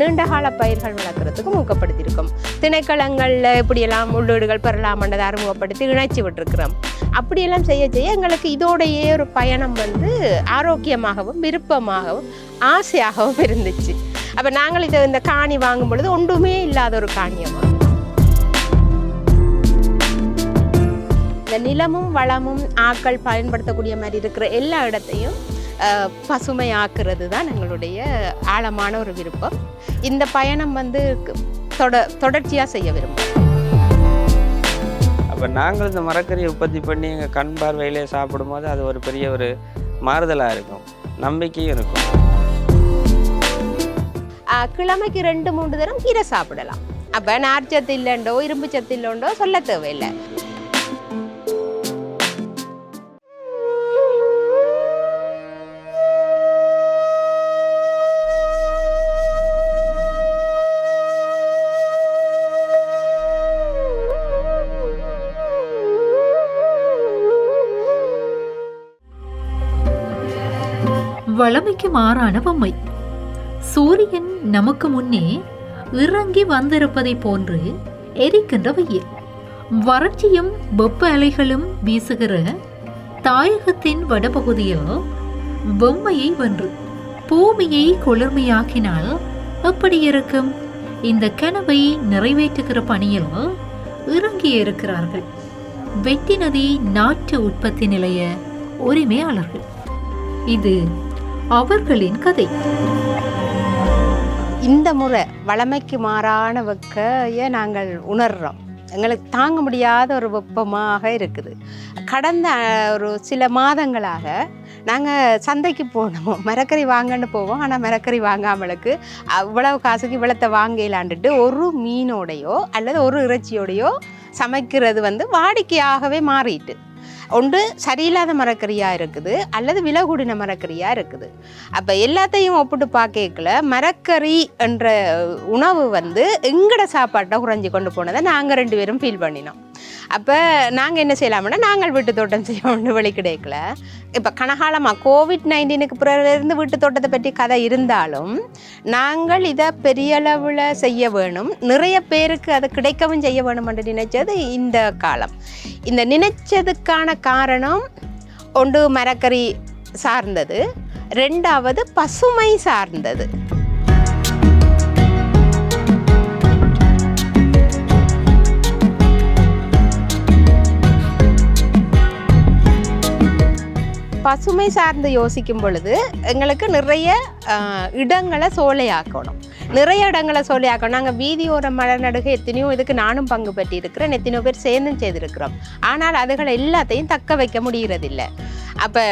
நீண்டகால பயிர்கள் வளர்க்குறதுக்கும் ஊக்கப்படுத்தியிருக்கோம். திணைக்களங்களில் இப்படியெல்லாம் உள்ளீடுகள் பெறலாமன்றதை அறிமுகப்படுத்தி இணைச்சி விட்டுருக்குறோம். அப்படியெல்லாம் செய்ய செய்ய எங்களுக்கு இதோடையே ஒரு பயணம் வந்து ஆரோக்கியமாகவும் விருப்பமாகவும் ஆசையாகவும் இருந்துச்சு. அப்போ நாங்கள் இதை இந்த காணி வாங்கும் பொழுது ஒன்றுமே இல்லாத ஒரு காணியமாக இந்த நிலமும் வளமும் ஆக்கள் பயன்படுத்தக்கூடிய மாதிரி இருக்கிற எல்லா இடத்தையும் பசுமையாக்குறது தான் எங்களுடைய ஆழமான ஒரு விருப்பம். இந்த பயணம் வந்து தொட தொடர்ச்சியாக செய்ய விரும்புகிறோம் அப்போ நாங்கள் இந்த மரக்கறியை உற்பத்தி பண்ணி எங்கள் கண் பார்வையிலே சாப்பிடும்போது அது ஒரு பெரிய ஒரு மாறுதலாக இருக்கும். நம்பிக்கையும் இருக்கும். கிழமைக்கு ரெண்டு மூன்று தரம் கீரை சாப்பிடலாம். அப்போ நார்ச்சத்து இல்லைண்டோ இரும்பு சத்து இல்லைண்டோ சொல்ல தேவையில்லை. வளமைக்கு மாறான பொம்மை. சூரியன் நமக்கு முன்னே இறங்கி வந்திருப்பதைப் போன்று எரிக்கின்ற வெயில். வறட்சியும் வெப்ப அலைகளும் வீசுகிற தாயகத்தின் வடபகுதியில் பொம்மையை வென்று பூமியை குளிர்மையாக்கினால் எப்படி இருக்கும்? இந்த கனவை நிறைவேற்றுகிற பணியில் இறங்கி இருக்கிறார்கள். வெட்டி நதி நாட்டு உற்பத்தி நிலைய உரிமையாளர்கள். இது அவர்களின் கதை. இந்த முறை வளமைக்கு மாறான வெக்கையை நாங்கள் உணர்றோம். எங்களுக்கு தாங்க முடியாத ஒரு வெப்பமாக இருக்குது. கடந்த ஒரு சில மாதங்களாக நாங்கள் சந்தைக்கு போனோம். மரக்கறி வாங்கன்னு போவோம். ஆனால் மரக்கறி வாங்காமலுக்கு அவ்வளவு காசுக்கு இவ்வளத்தை வாங்கலான்ட்டு ஒரு மீனோடையோ அல்லது ஒரு இறைச்சியோடையோ சமைக்கிறது வந்து வாடிக்கையாகவே மாறிட்டு. ஒன்று சரியில்லாத மரக்கறியாக இருக்குது அல்லது விலகுடின மரக்கறியாக இருக்குது. அப்போ எல்லாத்தையும் ஒப்பிட்டு பார்க்கல மரக்கறி என்ற உணவு வந்து எங்கட சாப்பாட்டை குறைஞ்சி கொண்டு போனதை நாங்கள் ரெண்டு பேரும் ஃபீல் பண்ணினோம். அப்போ நாங்கள் என்ன செய்யலாம்னா நாங்கள் வீட்டு தோட்டம் செய்யணும்னு வழி கிடைக்கல. இப்போ கனகாலமாக கோவிட் நைன்டீனுக்கு பிறகுலேருந்து வீட்டு தோட்டத்தை பற்றி கதை இருந்தாலும் நாங்கள் இதை பெரிய அளவில் செய்ய வேணும். நிறைய பேருக்கு அது கிடைக்கவும் செய்ய வேணும் என்று நினைச்சது இந்த காலம். இந்த நினைச்சதுக்கான காரணம் ஒன்று மரக்கறி சார்ந்தது ரெண்டாவது பசுமை சார்ந்தது. பசுமை சார்ந்து யோசிக்கும் பொழுது எங்களுக்கு நிறைய இடங்களை சோலையாக்கணும். நிறைய இடங்களை சோலையாக்கணும். நாங்கள் வீதியோர மலநடுகை எத்தனையோ இதுக்கு நானும் பங்கு பெற்றிருக்கிறேன். எத்தனையோ பேர் சேர்ந்தும் செய்திருக்கிறோம். ஆனால் அதுகளை எல்லாத்தையும் தக்க வைக்க முடிகிறதில்லை அப்போ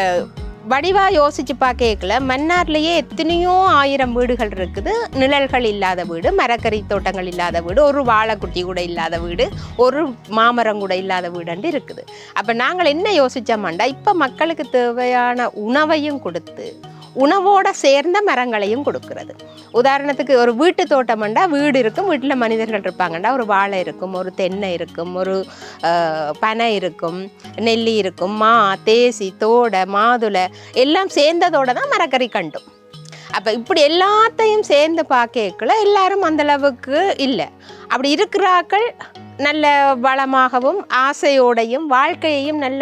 வடிவாக யோசிச்சு பார்க்கல மன்னார்லேயே எத்தனையோ ஆயிரம் வீடுகள் இருக்குது. நிழல்கள் இல்லாத வீடு மரக்கறி தோட்டங்கள் இல்லாத வீடு ஒரு வாழைக்குட்டி கூட இல்லாத வீடு ஒரு மாமரம் கூட இல்லாத வீடுண்டு இருக்குது. அப்போ நாங்கள் என்ன யோசிச்சோமாண்டா இப்போ மக்களுக்கு தேவையான உணவையும் கொடுத்து உணவோட சேர்ந்த மரங்களையும் கொடுக்கிறது. உதாரணத்துக்கு ஒரு வீட்டு தோட்டம்ண்டா வீடு இருக்கும் வீட்டில் மனிதர்கள் இருப்பாங்கண்டா. ஒரு வாழை இருக்கும் ஒரு தென்னை இருக்கும் ஒரு பனை இருக்கும் நெல்லி இருக்கும் மா தேசி தோடை மாதுளை எல்லாம் சேர்ந்ததோட தான் மரக்கறி கண்டும். அப்போ இப்படி எல்லாத்தையும் சேர்ந்து பார்க்கல எல்லாரும் அந்தளவுக்கு இல்லை. அப்படி இருக்கிறாக்கள் நல்ல வளமாகவும் ஆசையோடையும் வாழ்க்கையையும் நல்ல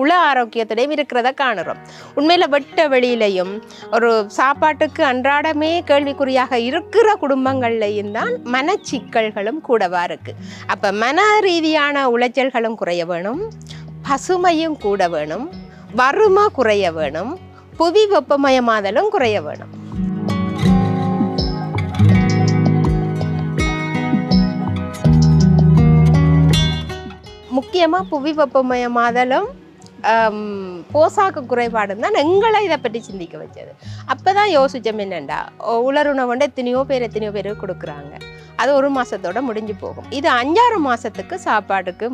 உள ஆரோக்கியத்தோடையும் இருக்கிறத காணுறோம். உண்மையில் வெட்ட வெளியிலையும் ஒரு சாப்பாட்டுக்கு அன்றாடமே கேள்விக்குறியாக இருக்கிற குடும்பங்கள்லையும் தான் மனச்சிக்கல்களும் கூடவா இருக்குது அப்போ மன ரீதியான உளைச்சல்களும் குறைய வேணும் பசுமையும் கூட வேணும் வறுமை குறைய வேணும் புவி வெப்பமயமாதலும் குறைய வேணும். முக்கியமாக புவி வெப்பமயமாதலும் போசாக்கு குறைபாடும் தான் எங்களை இதை பற்றி சிந்திக்க வச்சது. அப்போ தான் யோசித்தோம் என்னென்னா உலர் உணவுண்டு எத்தனையோ பேர் எத்தனையோ பேர் கொடுக்குறாங்க. அது ஒரு மாதத்தோட முடிஞ்சு போகும். இது அஞ்சாறு மாதத்துக்கு சாப்பாட்டுக்கு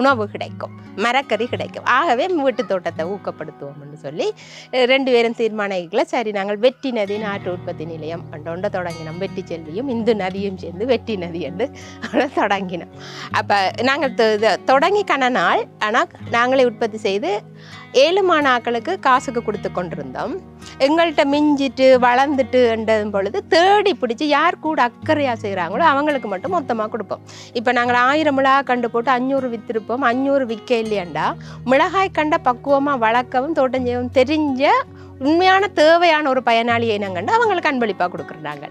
உணவு கிடைக்கும். மரக்கறி கிடைக்கும். ஆகவே வீட்டு தோட்டத்தை ஊக்கப்படுத்துவோம்னு சொல்லி ரெண்டு பேரும் தீர்மானிக்கல. சரி நாங்கள் வெட்டி நதி நாட்டு உற்பத்தி நிலையம் அண்டோண்ட தொடங்கினோம். வெட்டி செல்வியும் இந்து நதியும் சேர்ந்து வெட்டி நதி என்று தொடங்கினோம். அப்போ நாங்கள் தொடங்கி கன நாள். ஆனால் நாங்களே உற்பத்தி செய்து ஏழுமானாக்களுக்கு காசுக்கு கொடுத்து கொண்டிருந்தோம். எங்கள்கிட்ட மிஞ்சிட்டு வளர்ந்துட்டு என்றதும் பொழுது தேடி பிடிச்சி யார் கூட அக்கறையாக செய்கிறாங்களோ அவங்களுக்கு மட்டும் மொத்தமாக கொடுப்போம். இப்போ நாங்கள் ஆயிரம் மிளகாய் கண்டு போட்டு அஞ்சூறு விற்றுருப்போம் அஞ்சூறு விற்க இல்லையாண்டா. மிளகாய் கண்ட பக்குவமாக வளர்க்கவும் தோட்டம் செய்யவும் தெரிஞ்ச உண்மையான தேவையான ஒரு பயனாளி இனங்கண்டு அவங்களுக்கு அன்பளிப்பாக கொடுக்குறாங்க.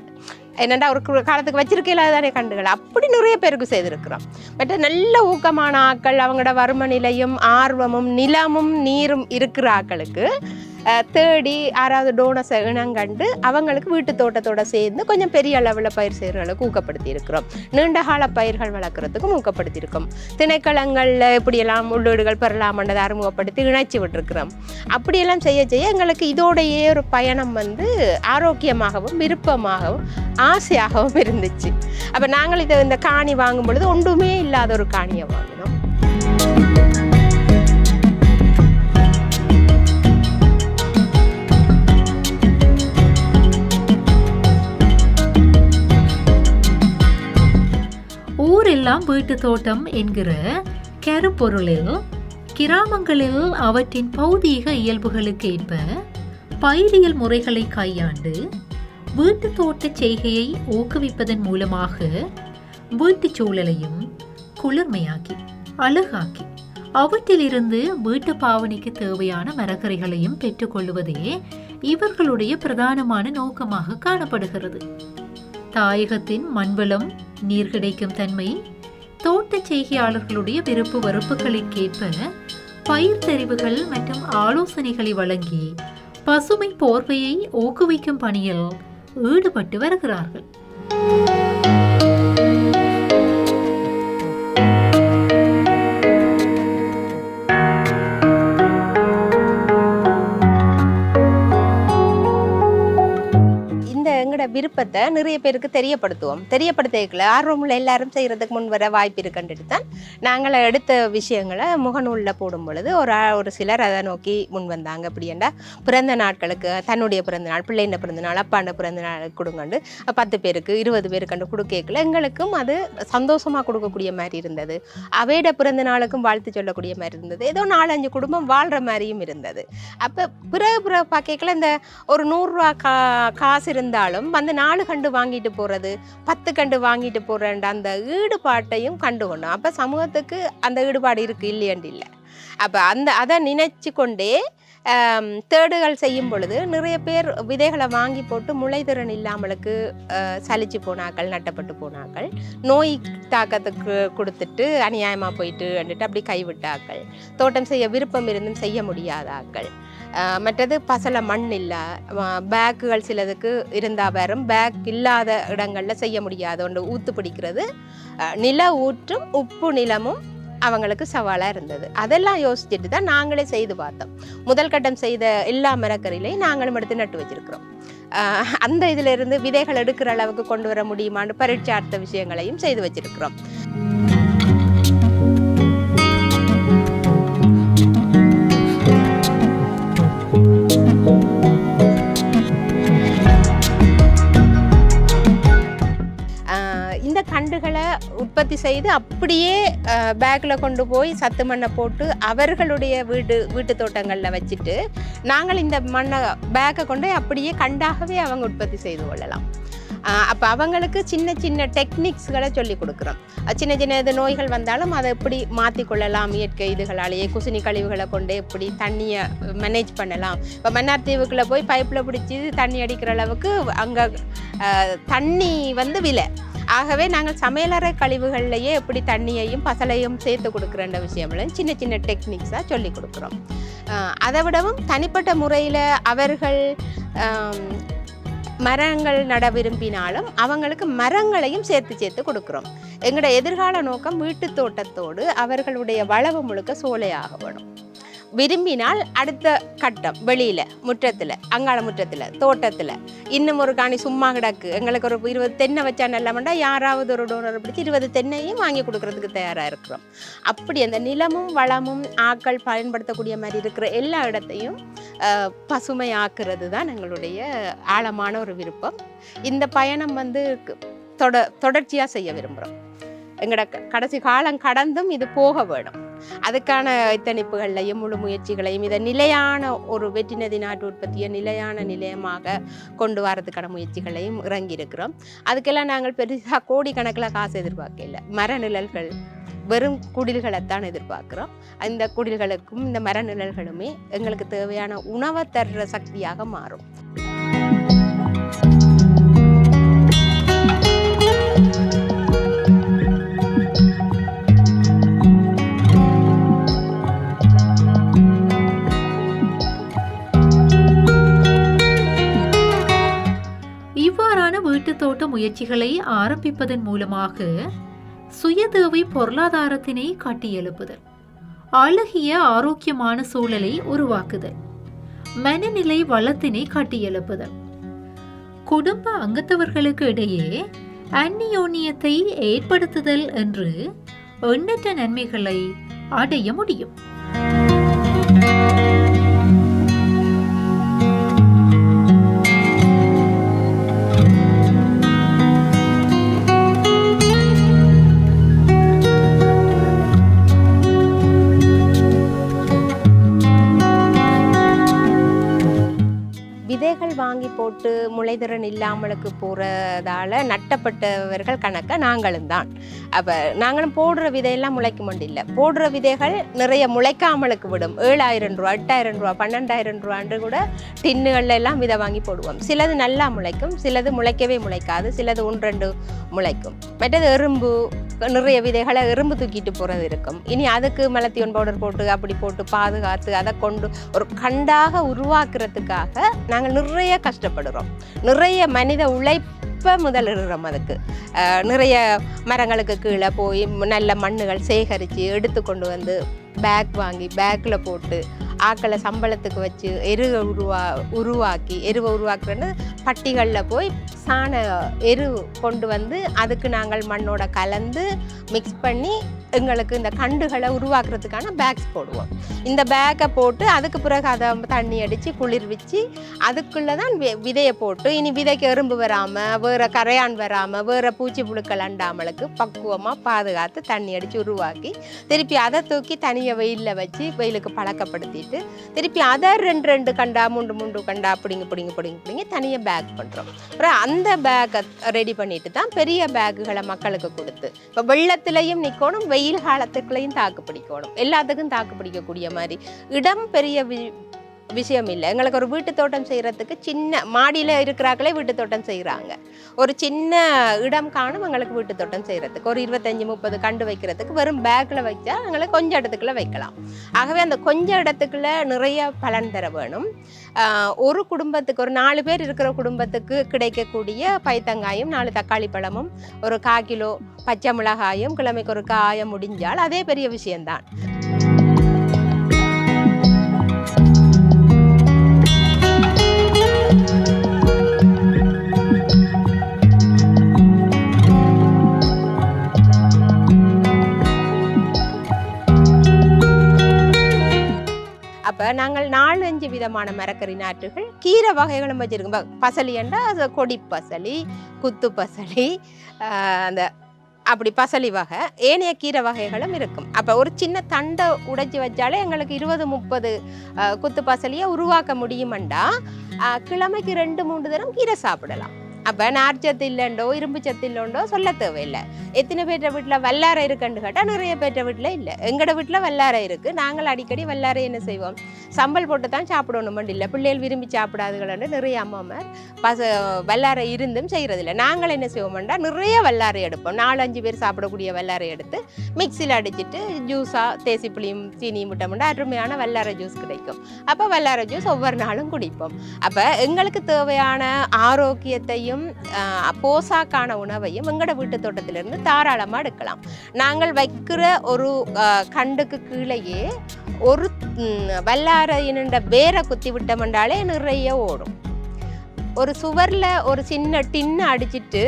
என்னண்டா ஒரு காலத்துக்கு வச்சிருக்கையில தானே கண்டுகள். அப்படி நிறைய பேருக்கு செய்திருக்கிறோம். பட் நல்ல ஊக்கமான ஆக்கள் அவங்களோட வறும நிலையும் ஆர்வமும் நிலமும் நீரும் இருக்கிற ஆக்களுக்கு தேடி யாராவது டோனஸை இனங்கண்டு அவங்களுக்கு வீட்டு தோட்டத்தோட சேர்ந்து கொஞ்சம் பெரிய அளவில் பயிர் செய்கிறவங்களுக்கு ஊக்கப்படுத்தி இருக்கிறோம் பயிர்கள் வளர்க்குறதுக்கும் ஊக்கப்படுத்தியிருக்கோம் திணைக்களங்களில் இப்படியெல்லாம் உள்ளீடுகள் பெறலாமன்றதை அறிமுகப்படுத்தி இணைச்சி விட்டுருக்கிறோம் அப்படியெல்லாம் செய்ய செய்ய எங்களுக்கு இதோடையே ஒரு பயணம் வந்து ஆரோக்கியமாகவும் விருப்பமாகவும் ஆசையாகவும் இருந்துச்சு அப்போ நாங்கள் இதை இந்த காணி வாங்கும் பொழுது ஒன்றுமே இல்லாத ஒரு காணியை வாங்கினோம் எல்லாம் வீட்டு தோட்டம் என்கிற கருப்பொருளில் கிராமங்களில் அவற்றின் பௌதீக இயல்புகளுக்கு ஏற்ப பயிரியல் முறைகளை கையாண்டு வீட்டு தோட்டச் செய்கையை ஊக்குவிப்பதன் மூலமாக வீட்டுச் சூழலையும் குளிர்மையாக்கி அழகாக்கி அவற்றிலிருந்து வீட்டு பாவனைக்கு தேவையான மரக்கறிகளையும் பெற்றுக்கொள்வதே இவர்களுடைய பிரதானமான நோக்கமாக காணப்படுகிறது. தாயகத்தின் மண்வளம் நீர் கிடைக்கும் தன்மை தோட்டச் செய்கையாளர்களுடைய விருப்பு வெறுப்புகளுக்கேற்ப பயிர் தெரிவுகள் மற்றும் ஆலோசனைகளை வழங்கி பசுமை போர்வையை ஊக்குவிக்கும் பணியில் ஈடுபட்டு வருகிறார்கள். விருப்பத்தை நிறைய பேருக்கு தெரியப்படுத்துவோம். தெரியப்படுத்திக்கல ஆர்வமுள்ள எல்லாரும் செய்கிறதுக்கு முன் வர வாய்ப்பு இருக்குன்ட்டு தான் நாங்கள் எடுத்த விஷயங்களை முகநூலில் போடும் பொழுது ஒரு ஒரு சிலர் அதை நோக்கி முன் வந்தாங்க. அப்படின்னா பிறந்த நாட்களுக்கு தன்னுடைய பிறந்த நாள் பிள்ளைண்ட பிறந்த நாள் அப்பாண்ட பிறந்த நாள் கொடுங்கண்டு பத்து பேருக்கு இருபது பேருக்கு கண்டு கொடுக்கல எங்களுக்கும் அது சந்தோஷமாக கொடுக்கக்கூடிய மாதிரி இருந்தது. அவையோட பிறந்த நாளுக்கும் வாழ்த்து சொல்லக்கூடிய மாதிரி இருந்தது. ஏதோ நாலஞ்சு குடும்பம் வாழ்கிற மாதிரியும் இருந்தது. அப்போ பிறகு பிறகு பார்க்கல இந்த ஒரு நூறுரூவா கா காசு இருந்தாலும் வந்து நாலு கண்டு வாங்கிட்டு போகிறது பத்து கண்டு வாங்கிட்டு போகிறேன் அந்த ஈடுபாட்டையும் கண்டு கொண்டோம். அப்போ சமூகத்துக்கு அந்த ஈடுபாடு இருக்குது இல்லையண்டு இல்லை. அப்போ அந்த அதை நினைச்சு கொண்டே தேடுகள் செய்யும் பொழுது நிறைய பேர் விதைகளை வாங்கி போட்டு முளைதிறன் இல்லாமலுக்கு சலிச்சு போனாக்கள் நட்டப்பட்டு போனாக்கள் நோய் தாக்கத்துக்கு கொடுத்துட்டு அநியாயமாக போயிட்டு வந்துட்டு அப்படி கைவிட்டாக்கள் தோட்டம் செய்ய விருப்பம் இருந்தும் செய்ய முடியாதாக்கள் மற்றது பசல மண் இல்லை. பேக்குகள் சிலதுக்கு இருந்தால் வரும். பேக் இல்லாத இடங்களில் செய்ய முடியாத. ஒன்று ஊத்து பிடிக்கிறது. நில ஊற்றும் உப்பு நிலமும் அவங்களுக்கு சவாலாக இருந்தது. அதெல்லாம் யோசிச்சுட்டு தான் நாங்களே செய்து பார்த்தோம். முதல் கட்டம் செய்த எல்லா மரக்கறிலையும் நாங்களும் எடுத்து நட்டு வச்சிருக்கிறோம். அந்த இதிலிருந்து விதைகள் எடுக்கிற அளவுக்கு கொண்டு வர முடியுமான்னு பரீட்சார்த்த விஷயங்களையும் செய்து வச்சிருக்கிறோம். உற்பத்தி செய்து அப்படியே பேக்கில் கொண்டு போய் சத்து மண்ணை போட்டு அவர்களுடைய வீடு வீட்டு தோட்டங்களில் வச்சுட்டு நாங்கள் இந்த மண்ணை பேக்கை கொண்டு போய் அப்படியே கண்டாகவே அவங்க உற்பத்தி செய்து கொள்ளலாம். அப்போ அவங்களுக்கு சின்ன சின்ன டெக்னிக்ஸ்களை சொல்லி கொடுக்குறோம். சின்ன சின்ன இது நோய்கள் வந்தாலும் அதை எப்படி மாற்றிக்கொள்ளலாம் இயற்கை இதுகளாலேயே குசினி கழிவுகளை கொண்டு எப்படி தண்ணியை மேனேஜ் பண்ணலாம்? இப்போ மன்னார் தீவுக்குள்ளே போய் பைப்பில் பிடிச்சி தண்ணி அடிக்கிற அளவுக்கு அங்கே தண்ணி வந்து விலை. ஆகவே நாங்கள் சமையலறை கழிவுகள்லையே எப்படி தண்ணியையும் பசலையும் சேர்த்து கொடுக்குறன்ற விஷயம்லாம் சின்ன சின்ன டெக்னிக்ஸாக சொல்லி கொடுக்குறோம். அதை விடவும் தனிப்பட்ட முறையில் அவர்கள் மரங்கள் நட விரும்பினாலும் அவங்களுக்கு மரங்களையும் சேர்த்து சேர்த்து கொடுக்குறோம். எங்களோட எதிர்கால நோக்கம் வீட்டு தோட்டத்தோடு அவர்களுடைய வளவு முழுக்க சோலையாக வேணும். விரும்பினால் அடுத்த கட்டம் வெளியில் முற்றத்தில் அங்காள முற்றத்தில் தோட்டத்தில். இன்னும் ஒரு காணி சும்மா கிடக்கு. எங்களுக்கு ஒரு இருபது தென்னை வச்சா நல்லமண்டா யாராவது ஒரு டோனரை பிடிச்சி இருபது தென்னையும் வாங்கி கொடுக்கறதுக்கு தயாராக இருக்கிறோம். அப்படி அந்த நிலமும் வளமும் ஆக்கள் பயன்படுத்தக்கூடிய மாதிரி இருக்கிற எல்லா இடத்தையும் பசுமை ஆக்குறது தான் எங்களுடைய ஆழமான ஒரு விருப்பம். இந்த பயணம் வந்து தொட தொடர்ச்சியாக செய்ய விரும்புகிறோம் எங்களோட க- கடைசி காலம் கடந்தும் இது போக வேணும். அதுக்கான இத்தணிப்புகளையும் முழு முயற்சிகளையும் இதை நிலையான ஒரு வெற்றி நதி நாட்டு உற்பத்தியை நிலையான நிலையமாக கொண்டு வரதுக்கான முயற்சிகளையும் இறங்கி இருக்கிறோம் அதுக்கெல்லாம் நாங்கள் பெருசாக கோடிக்கணக்கில் காசு எதிர்பார்க்கல. மர நிழல்கள் வெறும் குடில்களைத்தான் எதிர்பார்க்குறோம். அந்த குடில்களுக்கும் இந்த மர நிழல்களுமே எங்களுக்கு தேவையான உணவை தர்ற சக்தியாக மாறும். இவ்வாறான தோட்ட முயற்சிகளை ஆரம்பிப்பதன் மூலமாக சுயதேவை பொருளாதாரத்தினை கட்டியெழுப்புதல் அழகிய ஆரோக்கியமான சூழலை உருவாக்குதல் மனநிலை வளத்தினை கட்டியெழுப்புதல். குடும்ப அங்கத்தவர்களுக்கு இடையே அந்நியோன்யத்தை ஏற்படுத்துதல் என்று எண்ணற்ற நன்மைகளை அடைய முடியும். வாங்கி போட்டு முளைதிறன் இல்லாமலுக்கு போகிறதால நட்டப்பட்டவர்கள் கணக்க நாங்களும் தான். அப்போ நாங்களும் போடுற விதையெல்லாம் முளைக்க முடியல போடுற விதைகள் நிறைய முளைக்காமலுக்கு விடும். ஏழாயிரம் ரூபா எட்டாயிரம் ரூபா பன்னெண்டாயிரம் ரூபான்னு கூட டின்னுகள்ல எல்லாம் விதை வாங்கி போடுவோம். சிலது நல்லா முளைக்கும் சிலது முளைக்கவே முளைக்காது சிலது ஒன்று ரெண்டு முளைக்கும். மற்றது எறும்பு நிறைய விதைகளை எறும்பு தூக்கிட்டு போகிறது இருக்கும். இனி அதுக்கு மலத்தியோன் பவுடர் போட்டு அப்படி போட்டு பாதுகாத்து அதை கொண்டு ஒரு கண்டாக உருவாக்குறதுக்காக நாங்கள் நிறைய கஷ்டப்படுறோம். நிறைய மனித உழைப்பை முதலிடுறோம் அதுக்கு. நிறைய மரங்களுக்கு கீழே போய் நல்ல மண்ணுகள் சேகரித்து எடுத்து கொண்டு வந்து பேக் வாங்கி பேக்கில் போட்டு ஆக்களை சம்பளத்துக்கு வச்சு எருவை உருவா உருவாக்கி எருவை உருவாக்குறேன்னு பட்டிகளில் போய் சாண எரு கொண்டு வந்து அதுக்கு நாங்கள் மண்ணோட கலந்து மிக்ஸ் பண்ணி எங்களுக்கு இந்த கண்டுகளை உருவாக்குறதுக்கான பேக்ஸ் போடுவோம். இந்த பேக்கை போட்டு அதுக்கு பிறகு அதை தண்ணி அடித்து குளிர்விச்சு அதுக்குள்ளே தான் வி- விதையை போட்டு இனி விதைக்கு எறும்பு வராமல் வேறு கரையான் வராமல் வேறு பூச்சி புழுக்கள் அண்டாமலுக்கு பக்குவமாக பாதுகாத்து தண்ணி அடித்து உருவாக்கி திருப்பி அதை தூக்கி தனியாக வெயிலில் வச்சு வெயிலுக்கு பழக்கப்படுத்திட்டு திருப்பி அதை ரெண்டு ரெண்டு கண்டா மூன்று மூன்று கண்டா பிடிங்க பிடிங்க பிடிங்க பிடிங்க தனியாக பேக் பண்ணுறோம் அப்புறம் அந்த பேக்கை ரெடி பண்ணிட்டு தான் பெரிய பேக்குகளை மக்களுக்கு கொடுத்து இப்போ வெள்ளத்துலேயும் நிற்கணும் வெயில் காலத்துக்குள்ளேயும் தாக்கு பிடிக்கணும். எல்லாத்துக்கும் தாக்கு பிடிக்கக்கூடிய மாதிரி. இடம் பெரிய வி விஷயம் இல்லை. எங்களுக்கு ஒரு வீட்டு தோட்டம் செய்கிறதுக்கு சின்ன மாடியில் இருக்கிறாக்களே வீட்டு தோட்டம் செய்கிறாங்க ஒரு சின்ன இடம் காணும் எங்களுக்கு வீட்டு தோட்டம் செய்கிறதுக்கு ஒரு இருபத்தஞ்சி முப்பது கண்டு வைக்கிறதுக்கு வெறும் பேக்கில் வச்சா எங்களுக்கு கொஞ்சம் இடத்துக்குள்ளே வைக்கலாம். ஆகவே அந்த கொஞ்சம் இடத்துக்குள்ள நிறைய பலன் தர வேணும். ஒரு குடும்பத்துக்கு ஒரு நாலு பேர் இருக்கிற குடும்பத்துக்கு கிடைக்கக்கூடிய பைத்தங்காயும் நாலு தக்காளி பழமும் ஒரு கால் கிலோ பச்சை மிளகாயும் கிழமைக்கு ஒரு காயம் முடிஞ்சால் அதே பெரிய விஷயம்தான். நாங்கள் நாலஞ்சு விதமான மரக்கறி நாற்றுகள் கீரை வகைகளும் வச்சுருக்கோம். ப- பசலி என்றால் அது கொடி பசலி குத்து பசலி அந்த அப்படி பசலி வகை ஏனைய கீரை வகைகளும் இருக்கும். அப்போ ஒரு சின்ன தண்டை உடைச்சி வச்சாலே எங்களுக்கு இருபது முப்பது குத்து பசலியை உருவாக்க முடியுமெண்டா? கிழமைக்கு ரெண்டு மூன்று தரம் கீரை சாப்பிடலாம். அப்போ நார்ச்சத்து இல்லைண்டோ இரும்பு சத்து இல்லைண்டோ சொல்ல தேவையில்லை. எத்தனை பேர்ட்ட வீட்டில் வல்லாரை இருக்குன்னு கேட்டால் நிறைய பேர்ட்ட வீட்டில் இல்லை. எங்களோட வீட்டில் வல்லாரை இருக்குது நாங்கள் அடிக்கடி வல்லாரை என்ன செய்வோம்? சம்பல் போட்டு தான் சாப்பிடணும் இல்லை. பிள்ளைகள் விரும்பி சாப்பிடாதுகள்னு நிறைய அம்மாமார் பச வல்லாரை இருந்தும் செய்கிறதில்ல நாங்கள் என்ன செய்வோம்டா நிறைய வல்லாரை எடுப்போம். நாலு அஞ்சு பேர் சாப்பிடக்கூடிய வல்லாரை எடுத்து மிக்சியில் அடிச்சிட்டு ஜூஸாக தேசி புளியும் சீனியும் விட்டோம்னா அருமையான வல்லாரை ஜூஸ் கிடைக்கும். அப்போ வல்லாரை ஜூஸ் ஒவ்வொரு நாளும் குடிப்போம். அப்போ எங்களுக்கு தேவையான ஆரோக்கியத்தையும் உணவையும் போசாக்கான உணவையும் எங்களோட வீட்டு தோட்டத்திலிருந்து தாராளமாக எடுக்கலாம். நாங்கள் வைக்கிற ஒரு கண்டுக்கு கீழேயே ஒரு வல்லார வல்லாரையினுண்ட வேரை குத்தி விட்டோம்னாலே நிறைய ஓடும். ஒரு சுவரில் ஒரு சின்ன டின்னு அடிச்சிட்டு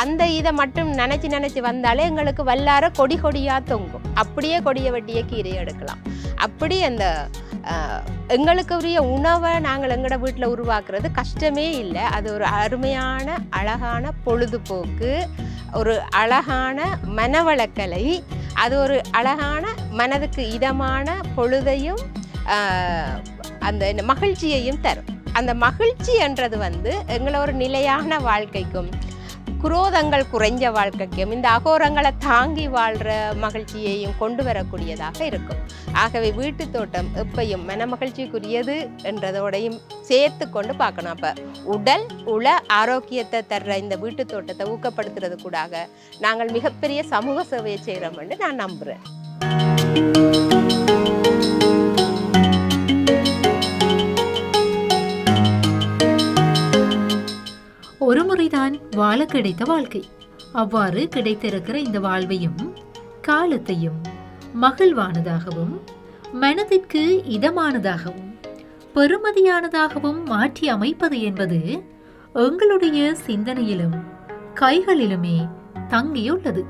அந்த இதை மட்டும் நினச்சி நினச்சி வந்தாலே எங்களுக்கு வல்லார கொடி கொடியாக தொங்கும். அப்படியே கொடியை வெட்டிய கீரையை எடுக்கலாம். அப்படி அந்த எங்களுக்கு உரிய உணவை நாங்கள் எங்களோட வீட்டில் உருவாக்குறது கஷ்டமே இல்லை. அது ஒரு அருமையான அழகான பொழுதுபோக்கு ஒரு அழகான மனவளக்கலை அது ஒரு அழகான மனதுக்கு இதமான பொழுதையும் அந்த மகிழ்ச்சியையும் தரும். அந்த மகிழ்ச்சி என்றது வந்து எங்களை ஒரு நிலையான வாழ்க்கைக்கும் குரோதங்கள் குறைஞ்ச வாழ்க்கைக்கும் இந்த அகோரங்களை தாங்கி வாழ்கிற மகிழ்ச்சியையும் கொண்டு வரக்கூடியதாக இருக்கும். ஆகவே வீட்டு தோட்டம் எப்பையும் மன மகிழ்ச்சிக்குரியது என்றதோடையும் சேர்த்து கொண்டு பார்க்கணும். அப்போ உடல் உள ஆரோக்கியத்தை தர்ற இந்த வீட்டு தோட்டத்தை ஊக்கப்படுத்துறது கூடாக நாங்கள் மிகப்பெரிய சமூக சேவையை செய்கிறோம் நான் நம்புகிறேன் ஒரு முறைதான் வாழ கிடைத்த வாழ்க்கை. அவ்வாறு கிடைத்திருக்கிற இந்த வாழ்வையும் காலத்தையும் மகிழ்வானதாகவும் மனதிற்கு இதமானதாகவும் பெறுமதியானதாகவும் மாற்றி அமைப்பது என்பது எங்களுடைய சிந்தனையிலும் கைகளிலுமே தங்கியுள்ளது.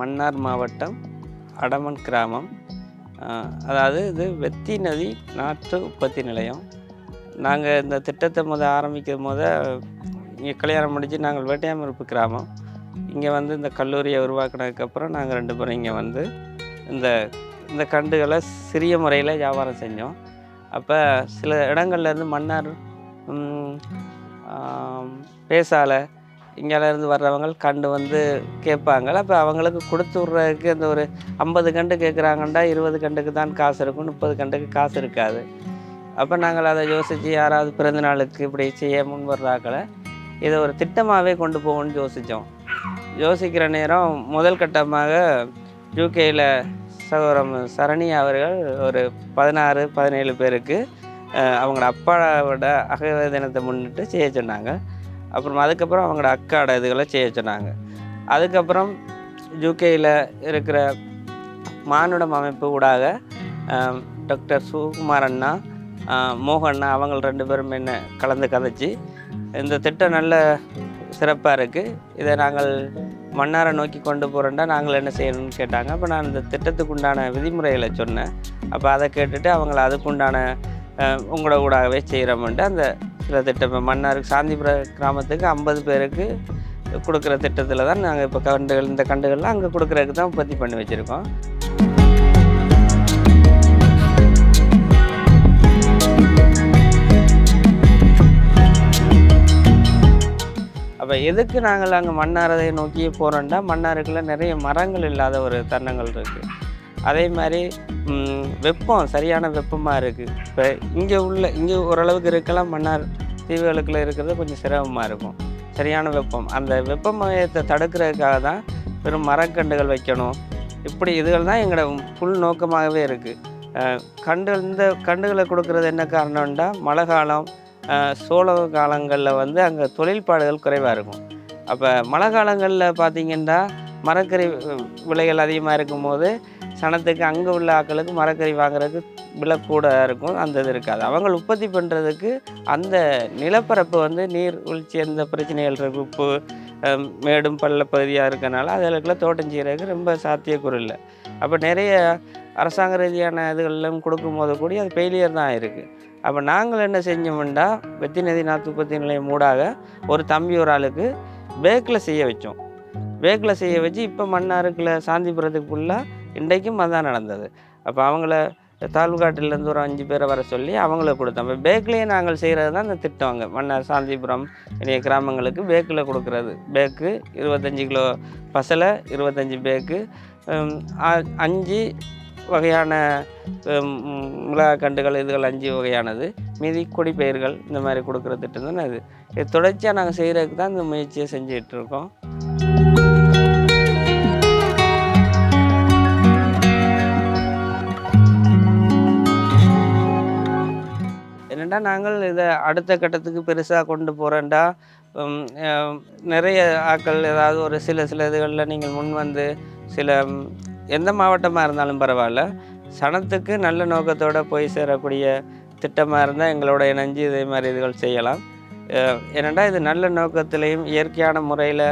மன்னார் மாவட்டம் அடமன் கிராமம். அதாவது இது வெத்தி நதி நாட்டு உற்பத்தி நிலையம். நாங்கள் இந்த திட்டத்தை முத ஆரம்பிக்கும் போத இங்கே கல்யாணம் முடிஞ்சு நாங்கள் வேட்டையாமருப்பு கிராமம். இங்கே வந்து இந்த கல்லூரியை உருவாக்குனதுக்கப்புறம் நாங்கள் ரெண்டு பேரும் இங்கே வந்து இந்த இந்த கண்டுகளை சிறிய முறையில் வியாபாரம் செஞ்சோம். அப்போ சில இடங்கள்லேருந்து மன்னார் பேசாலை இங்கேருந்து வர்றவங்க கண்டு வந்து கேட்பாங்க. அப்போ அவங்களுக்கு கொடுத்து விட்றதுக்கு அந்த ஒரு ஐம்பது கண்டு கேட்குறாங்கண்டா இருபது கண்டுக்கு தான் காசு இருக்கும் முப்பது கண்டுக்கு காசு இருக்காது. அப்போ நாங்கள் அதை யோசித்து யாராவது பிறந்த நாளுக்கு இப்படி செய்ய முன் வர்றாக்களை இதை ஒரு திட்டமாகவே கொண்டு போகணும்னு யோசித்தோம் யோசிக்கிற நேரம் முதல் கட்டமாக யூகேயில் சகோதரம் சரணி அவர்கள் ஒரு பதினாறு பதினேழு பேருக்கு அவங்களோட அப்பாவோட அகவ தினத்தை முன்னிட்டு செய்ய சொன்னாங்க. அப்புறம் அதுக்கப்புறம் அவங்களோட அக்காட இதுகளை செய்ய சொன்னாங்க. அதுக்கப்புறம் யூகேயில் இருக்கிற மானுடம் அமைப்பு ஊடாக டாக்டர் சுகுமார் அண்ணா மோகண்ணா அவங்க ரெண்டு பேரும் என்ன கலந்து கதைச்சி இந்த திட்டம் நல்ல சிறப்பாக இருக்குது இதை நாங்கள் மன்னாரை நோக்கி கொண்டு போகிறோண்டா நாங்கள் என்ன செய்யணும்னு கேட்டாங்க. அப்போ நான் இந்த திட்டத்துக்கு உண்டான விதிமுறைகளை சொன்னேன். அப்போ அதை கேட்டுட்டு அவங்கள அதுக்குண்டான உங்களோட ஊடாகவே செய்கிறோம்ன்ட்டு அந்த சில திட்டம் மன்னாருக்கு சாந்திபுர கிராமத்துக்கு ஐம்பது பேருக்கு கொடுக்குற திட்டத்தில் தான் நாங்கள் இப்போ கண்டுகள் இந்த கண்டுகள்லாம் அங்கே கொடுக்குறதுக்கு தான் உற்பத்தி பண்ணி வச்சுருக்கோம். அப்போ எதுக்கு நாங்கள் அங்கே மன்னாரதை நோக்கி போகிறோம்னா மன்னாருக்குள்ளே நிறைய மரங்கள் இல்லாத ஒரு தருணங்கள் இருக்குது அதே மாதிரி வெப்பம் சரியான வெப்பமாக இருக்குது இப்போ இங்கே உள்ள இங்கே ஓரளவுக்கு இருக்கலாம் மன்னார் தீவுகளுக்குள்ள இருக்கிறது கொஞ்சம் சிரமமாக இருக்கும். சரியான வெப்பம். அந்த வெப்பமயத்தை தடுக்கிறதுக்காக தான் வெறும் மரக்கண்டுகள் வைக்கணும். இப்படி இதுகள் தான் எங்களோட புல் நோக்கமாகவே இருக்குது கண்டு இந்த கண்டுகளை கொடுக்கறது என்ன காரணம்னா மழை காலம் சோழ காலங்களில் வந்து அங்கே தொழில்பாடுகள் குறைவாக இருக்கும். அப்போ மழை காலங்களில் பார்த்தீங்கன்னா மரக்கறி விலைகள் அதிகமாக இருக்கும்போது சனத்துக்கு அங்கே உள்ள ஆக்களுக்கு மரக்கறி வாங்குறதுக்கு விலை கூட இருக்கும். அந்த இது இருக்காது. அவங்க உற்பத்தி பண்ணுறதுக்கு அந்த நிலப்பரப்பு வந்து நீர் வீழ்ச்சி எந்த பிரச்சனைகள் இருக்குது உப்பு மேடும் பள்ள பகுதியாக இருக்கனால அதுகளுக்குலாம் தோட்டம் செய்கிறதுக்கு ரொம்ப சாத்தியக்கூறு இல்லை. அப்போ நிறைய அரசாங்க ரீதியான இதுகள்லாம் கொடுக்கும்போது கூட அது ஃபெயிலியர் தான் இருக்குது அப்போ நாங்கள் என்ன செஞ்சோம்னா வெத்தி நதி நாற்று உற்பத்தி நிலையம் மூடாக ஒரு தம்பி ஒரு ஆளுக்கு பேக்கில் செய்ய வச்சோம். பேக்கில் செய்ய வச்சு இப்போ மன்னாருக்குள்ள சாந்திபுரத்துக்கு ஃபுல்லாக இன்றைக்கும் அதுதான் நடந்தது. அப்போ அவங்கள தாழ்வுகாட்டிலேருந்து ஒரு அஞ்சு பேரை வர சொல்லி அவங்கள கொடுத்தோம். இப்போ பேக்கிலேயே நாங்கள் செய்கிறது தான் இந்த திட்டம் அங்கே. மன்னார் சாந்திபுரம் இனிய கிராமங்களுக்கு பேக்கில் கொடுக்குறது. பேக்கு இருபத்தஞ்சி கிலோ பசலை இருபத்தஞ்சி பேக்கு அஞ்சு வகையான ஹம், மிளகாய் கண்டுகள் இதுகள் அஞ்சு வகையானது. மீதி கொடிப்பயிர்கள் இந்த மாதிரி கொடுக்குற திட்டம் தானே அது. இது தொடர்ச்சியாக நாங்கள் செய்கிறதுக்கு தான் இந்த முயற்சியை செஞ்சுக்கிட்டு இருக்கோம். என்னடா நாங்கள் இதை அடுத்த கட்டத்துக்கு பெருசாக கொண்டு போகிறேன்டா நிறைய ஆட்கள் ஏதாவது ஒரு சில சில இதுகளில் நீங்கள் முன் வந்து சில எந்த மாவட்டமாக இருந்தாலும் பரவாயில்ல. சனத்துக்கு நல்ல நோக்கத்தோடு போய் சேரக்கூடிய திட்டமாக இருந்தால் எங்களோட இணைஞ்சு இதே மாதிரி இதுகள் செய்யலாம். ஏனெண்டா இது நல்ல நோக்கத்திலையும் இயற்கையான முறையில்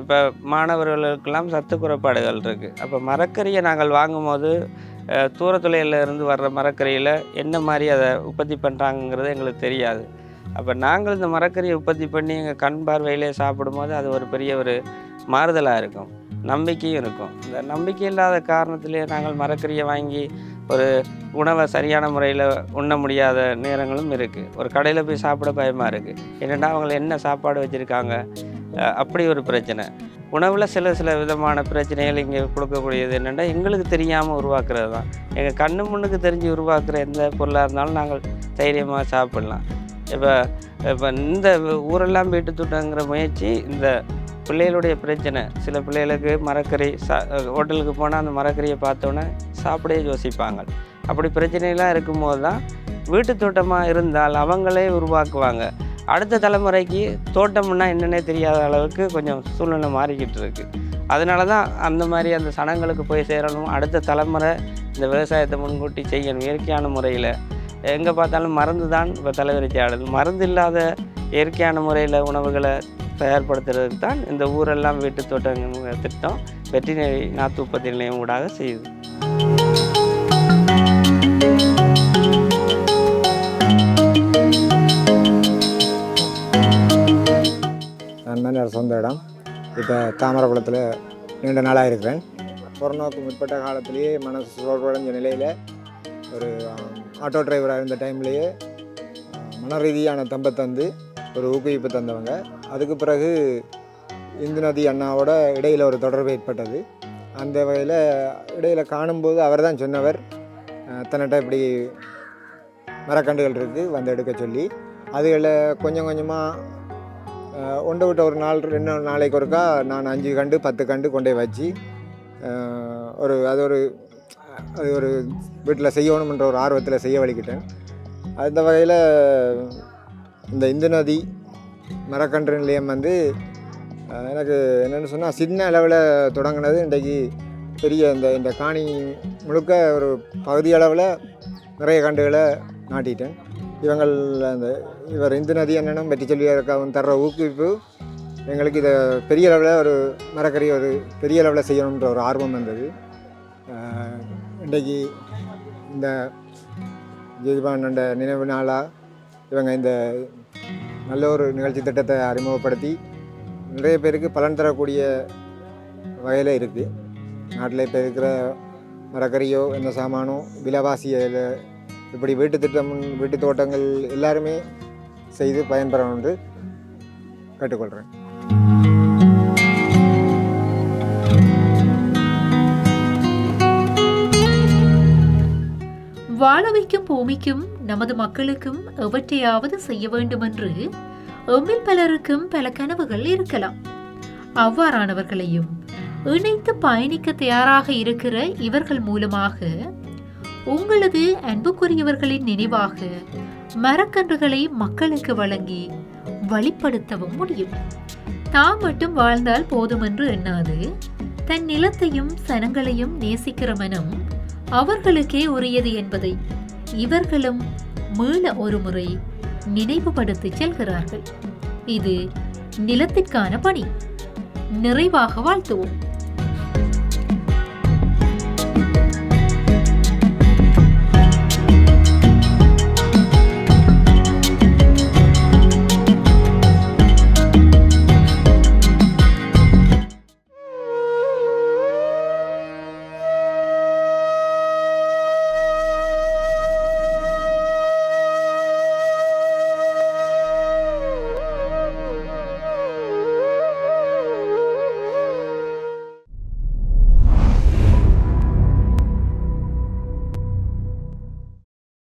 இப்போ மாணவர்களுக்கெல்லாம் சத்து குறைபாடுகள் இருக்குது அப்போ மரக்கறியை நாங்கள் வாங்கும்போது அஹ், இருந்து வர்ற மரக்கறியில் என்ன மாதிரி அதை உற்பத்தி பண்ணுறாங்கங்கிறது எங்களுக்கு தெரியாது. அப்போ நாங்கள் இந்த மரக்கறியை உற்பத்தி பண்ணி எங்கள் கண் பார்வையிலே சாப்பிடும்போது அது ஒரு பெரிய ஒரு மாறுதலாக இருக்கும். நம்பிக்கையும் இருக்கும். இந்த நம்பிக்கை இல்லாத காரணத்திலே நாங்கள் மரக்கறியை வாங்கி ஒரு உணவை சரியான முறையில் உண்ண முடியாத நேரங்களும் இருக்குது ஒரு கடையில் போய் சாப்பிட பயமாக இருக்குது என்னென்னா அவங்க என்ன சாப்பாடு வச்சுருக்காங்க? அப்படி ஒரு பிரச்சனை. உணவில் சில சில விதமான பிரச்சனைகள் இங்கே கொடுக்கக்கூடியது என்னென்னா எங்களுக்கு தெரியாமல் உருவாக்குறது தான். எங்கள் கண்ணு முன்னுக்கு தெரிஞ்சு உருவாக்குற எந்த பொருளாக இருந்தாலும் நாங்கள் தைரியமாக சாப்பிட்லாம். இப்போ இப்போ இந்த ஊரெல்லாம் வீட்டு துட்டங்கிற முயற்சி இந்த பிள்ளைகளுடைய பிரச்சனை. சில பிள்ளைகளுக்கு மரக்கறி சா ஹோட்டலுக்கு போனால் அந்த மரக்கறியை பார்த்தோன்னே சாப்பிடவே யோசிப்பாங்க. அப்படி பிரச்சனைலாம் இருக்கும்போது தான் வீட்டு தோட்டமாக இருந்தால் அவங்களே உருவாக்குவாங்க. அடுத்த தலைமுறைக்கு தோட்டம்னா என்னன்னே தெரியாத அளவுக்கு கொஞ்சம் சூழ்நிலை மாறிக்கிட்டு இருக்குது அதனால தான் அந்த மாதிரி அந்த சனங்களுக்கு போய் சேரணும். அடுத்த தலைமுறை இந்த விவசாயத்தை முன்கூட்டி செய்யணும். இயற்கையான முறையில். எங்கே பார்த்தாலும் மருந்து தான் இப்போ தலைவரிச்சு ஆடுது மருந்து இல்லாத இயற்கையான முறையில் உணவுகளை தயார்படுத்துறதுக்கு தான் இந்த ஊரெல்லாம் வீட்டு தோட்டங்கள் திட்டம். வெட்டினரி நாற்று உற்பத்தி நிலையம் ஊடாக செய்யுது. இப்போ தாமரகுளத்தில் நீண்ட நாளாக இருக்கிறேன். கொரோனாவுக்கு முற்பட்ட காலத்திலேயே மனசு சோர்வடைஞ்ச நிலையில் ஒரு ஆட்டோ டிரைவராக இருந்த டைம்லேயே மன ரீதியான தம்பை தந்து ஒரு ஊக்குவிப்பு தந்தவங்க. அதுக்கு பிறகு இந்து நதி அண்ணாவோட இடையில் ஒரு தொடர்பு ஏற்பட்டது. அந்த வகையில் இடையில் காணும்போது அவர் தான் சொன்னவர் தன்னிட்ட இப்படி மரக்கண்டுகள் இருக்குது வந்து எடுக்க சொல்லி. அதுகளை கொஞ்சம் கொஞ்சமாக ஒன்றை விட்ட ஒரு நாள் ரெண்டு நாளைக்கு ஒருக்கா நான் அஞ்சு கண்டு பத்து கண்டு கொண்டு போய் வச்சு ஒரு அது ஒரு அது ஒரு வீட்டில் செய்யணுமென்ற ஒரு ஆர்வத்தில் செய்ய வலிக்கிட்டேன். அந்த வகையில் இந்த இந்து நதி மரக்கன்று நிலையம் வந்து எனக்கு என்னென்னு சொன்னால் சின்ன அளவில் தொடங்கினது இன்றைக்கு பெரிய இந்த இந்த காணி முழுக்க ஒரு பகுதி அளவில் நிறைய கண்டுகளை நாட்டிட்டேன். இவங்கள் அந்த இவர் இந்து நதி அண்ணனும் வெற்றி செல்வியருக்காகவும் தர்ற ஊக்குவிப்பு. எங்களுக்கு இதை பெரிய அளவில் ஒரு மரக்கறி ஒரு பெரிய அளவில் செய்யணுன்ற ஒரு ஆர்வம் வந்தது. இன்றைக்கு இந்த ஜெய்பானண்ட நினைவு நாளாக இவங்க இந்த நல்ல ஒரு நிகழ்ச்சி திட்டத்தை அறிமுகப்படுத்தி நிறைய பேருக்கு பலன் தரக்கூடிய வகையில் இருக்குது நாட்டில் இப்போ இருக்கிற மரக்கறியோ என்ன சாமானோ விலைவாசியில் இப்படி வீட்டு திட்டம் வீட்டு தோட்டங்கள் எல்லாருமே செய்து பயன்பெறணும் என்று கேட்டுக்கொள்கிறேன். வாழ வைக்கும் பூமிக்கும் நமது மக்களுக்கும் எவற்றையாவது செய்ய வேண்டுமென்று எம்மில் பலருக்கும் பல கனவுகள் இருக்கலாம். அவ்வாறானவர்களையும் இணைத்து பயணிக்க தயாராக இருக்கிற இவர்கள் மூலமாக உங்களது அன்புக்குரியவர்களின் நினைவாக மரக்கன்றுகளை மக்களுக்கு வழங்கி வழிப்படுத்தவும் முடியும். தாம் மட்டும் வாழ்ந்தால் போதுமென்று எண்ணாது. தன் நிலத்தையும் சனங்களையும் நேசிக்கிற மனம் அவர்களுக்கே உரியது என்பதை இவர்களும் மீள ஒரு முறை நினைவுபடுத்திச் செல்கிறார்கள். இது நிலத்திற்கான பணி. நிறைவாக வாழ்த்துவோம்.